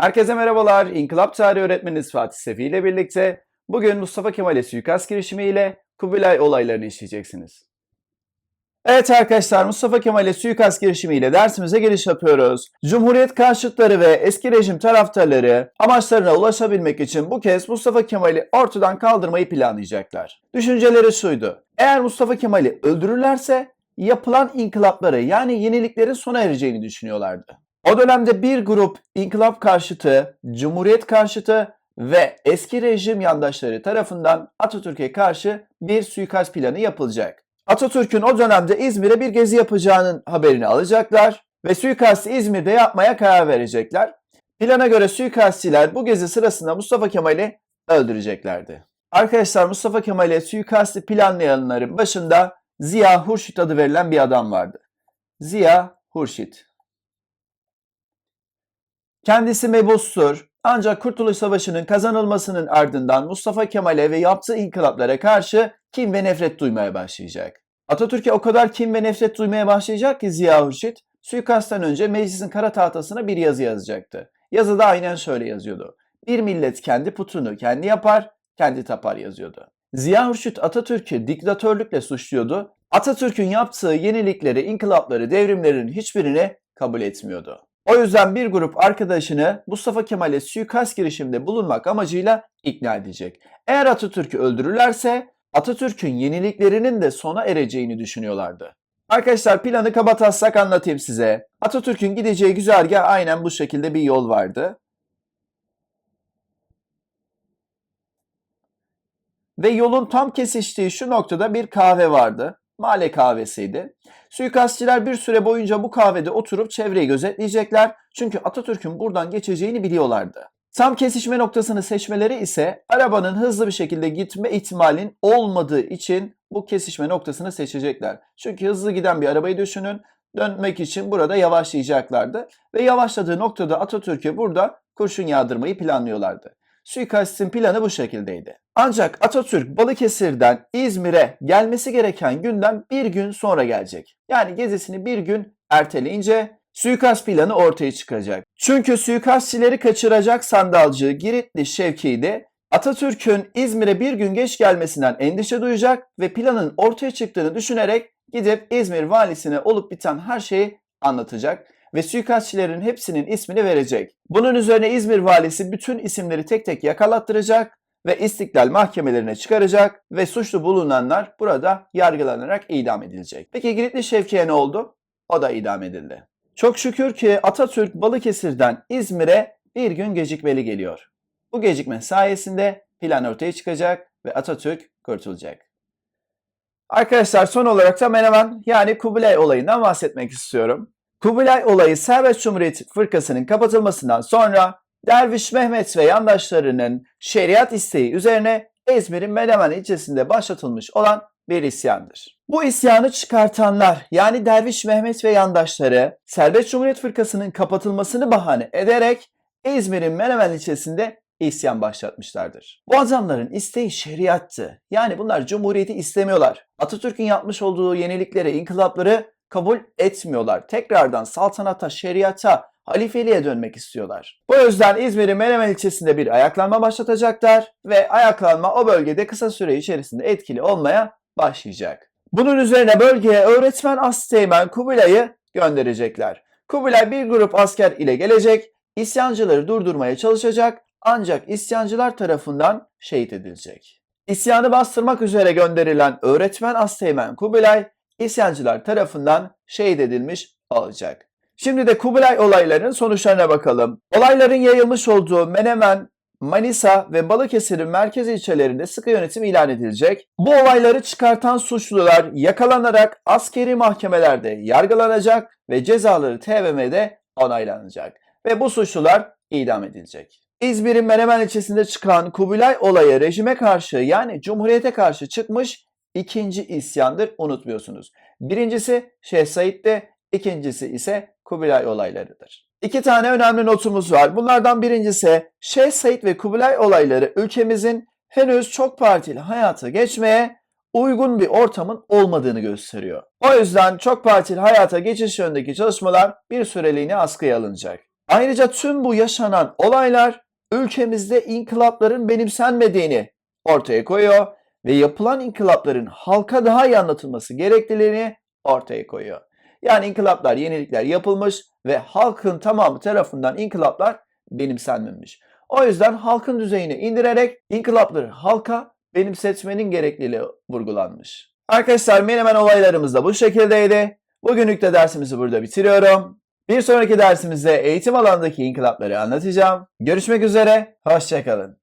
Herkese merhabalar. İnkılap Tarihi öğretmeniniz Fatih Sefi ile birlikte bugün Mustafa Kemal'e suikast girişimiyle Kubilay olaylarını işleyeceksiniz. Evet arkadaşlar Mustafa Kemal'e suikast girişimiyle dersimize giriş yapıyoruz. Cumhuriyet karşıtları ve eski rejim taraftarları amaçlarına ulaşabilmek için bu kez Mustafa Kemal'i ortadan kaldırmayı planlayacaklar. Düşünceleri şuydu. Eğer Mustafa Kemal'i öldürürlerse yapılan inkılapları yani yeniliklerin sona ereceğini düşünüyorlardı. O dönemde bir grup inkılap karşıtı, cumhuriyet karşıtı ve eski rejim yandaşları tarafından Atatürk'e karşı bir suikast planı yapılacak. Atatürk'ün o dönemde İzmir'e bir gezi yapacağının haberini alacaklar ve suikastı İzmir'de yapmaya karar verecekler. Plana göre suikastçiler bu gezi sırasında Mustafa Kemal'i öldüreceklerdi. Arkadaşlar Mustafa Kemal'e suikastı planlayanların başında Ziya Hurşit adı verilen bir adam vardı. Ziya Hurşit. Kendisi mebustur ancak Kurtuluş Savaşı'nın kazanılmasının ardından Mustafa Kemal'e ve yaptığı inkılaplara karşı kin ve nefret duymaya başlayacak. Atatürk'e o kadar kin ve nefret duymaya başlayacak ki Ziya Hurşit suikasttan önce meclisin kara tahtasına bir yazı yazacaktı. Yazıda aynen şöyle yazıyordu. Bir millet kendi putunu kendi yapar, kendi tapar yazıyordu. Ziya Hurşit Atatürk'ü diktatörlükle suçluyordu. Atatürk'ün yaptığı yenilikleri, inkılapları, devrimlerin hiçbirini kabul etmiyordu. O yüzden bir grup arkadaşını Mustafa Kemal'e suikast girişiminde bulunmak amacıyla ikna edecek. Eğer Atatürk'ü öldürürlerse Atatürk'ün yeniliklerinin de sona ereceğini düşünüyorlardı. Arkadaşlar planı kabataslak anlatayım size. Atatürk'ün gideceği güzergah aynen bu şekilde bir yol vardı. Ve yolun tam kesiştiği şu noktada bir kahve vardı. Mahalle kahvesiydi. Suikastçiler bir süre boyunca bu kahvede oturup çevreyi gözetleyecekler. Çünkü Atatürk'ün buradan geçeceğini biliyorlardı. Tam kesişme noktasını seçmeleri ise arabanın hızlı bir şekilde gitme ihtimalin olmadığı için bu kesişme noktasını seçecekler. Çünkü hızlı giden bir arabayı düşünün. Dönmek için burada yavaşlayacaklardı. Ve yavaşladığı noktada Atatürk'e burada kurşun yağdırmayı planlıyorlardı. Suikastin planı bu şekildeydi. Ancak Atatürk Balıkesir'den İzmir'e gelmesi gereken günden bir gün sonra gelecek. Yani gezisini bir gün erteleyince suikast planı ortaya çıkacak. Çünkü suikastçileri kaçıracak sandalcı Giritli Şevki de Atatürk'ün İzmir'e bir gün geç gelmesinden endişe duyacak ve planın ortaya çıktığını düşünerek gidip İzmir valisine olup biten her şeyi anlatacak ve suikastçilerin hepsinin ismini verecek. Bunun üzerine İzmir valisi bütün isimleri tek tek yakalattıracak ve istiklal mahkemelerine çıkaracak ve suçlu bulunanlar burada yargılanarak idam edilecek. Peki Giritli Şevki'ye ne oldu? O da idam edildi. Çok şükür ki Atatürk Balıkesir'den İzmir'e bir gün gecikmeli geliyor. Bu gecikme sayesinde plan ortaya çıkacak ve Atatürk kurtulacak. Arkadaşlar son olarak da Menemen yani Kubilay olayından bahsetmek istiyorum. Kubilay olayı Serbest Cumhuriyet Fırkası'nın kapatılmasından sonra Derviş Mehmet ve yandaşlarının şeriat isteği üzerine İzmir'in Menemen ilçesinde başlatılmış olan bir isyandır. Bu isyanı çıkartanlar yani Derviş Mehmet ve yandaşları Serbest Cumhuriyet Fırkası'nın kapatılmasını bahane ederek İzmir'in Menemen ilçesinde isyan başlatmışlardır. Bu adamların isteği şeriattı. Yani bunlar cumhuriyeti istemiyorlar. Atatürk'ün yapmış olduğu yenilikleri, inkılapları kabul etmiyorlar. Tekrardan saltanata, şeriata, halifeliğe dönmek istiyorlar. Bu yüzden İzmir'in Menemen ilçesinde bir ayaklanma başlatacaklar ve ayaklanma o bölgede kısa süre içerisinde etkili olmaya başlayacak. Bunun üzerine bölgeye öğretmen Asteğmen Kubilay'ı gönderecekler. Kubilay bir grup asker ile gelecek, isyancıları durdurmaya çalışacak ancak isyancılar tarafından şehit edilecek. İsyanı bastırmak üzere gönderilen öğretmen Asteğmen Kubilay isyancılar tarafından şehit edilmiş olacak. Şimdi de Kubilay olaylarının sonuçlarına bakalım. Olayların yayılmış olduğu Menemen, Manisa ve Balıkesir'in merkez ilçelerinde sıkı yönetim ilan edilecek. Bu olayları çıkartan suçlular yakalanarak askeri mahkemelerde yargılanacak ve cezaları TBMM'de onaylanacak. Ve bu suçlular idam edilecek. İzmir'in Menemen ilçesinde çıkan Kubilay olayı rejime karşı yani Cumhuriyete karşı çıkmış ikinci isyandır unutmuyorsunuz. Birincisi Şeyh Said'de, ikincisi ise Kubilay olaylarıdır. İki tane önemli notumuz var. Bunlardan birincisi Şeyh Said ve Kubilay olayları ülkemizin henüz çok partili hayata geçmeye uygun bir ortamın olmadığını gösteriyor. O yüzden çok partili hayata geçiş yönündeki çalışmalar bir süreliğine askıya alınacak. Ayrıca tüm bu yaşanan olaylar ülkemizde inkılapların benimsenmediğini ortaya koyuyor ve yapılan inkılapların halka daha iyi anlatılması gerekliliğini ortaya koyuyor. Yani inkılaplar, yenilikler yapılmış ve halkın tamamı tarafından inkılaplar benimsenmemiş. O yüzden halkın düzeyine indirerek inkılapları halka benimsetmenin gerekliliği vurgulanmış. Arkadaşlar Menemen olaylarımız da bu şekildeydi. Bugünlük de dersimizi burada bitiriyorum. Bir sonraki dersimizde eğitim alanındaki inkılapları anlatacağım. Görüşmek üzere, hoşçakalın.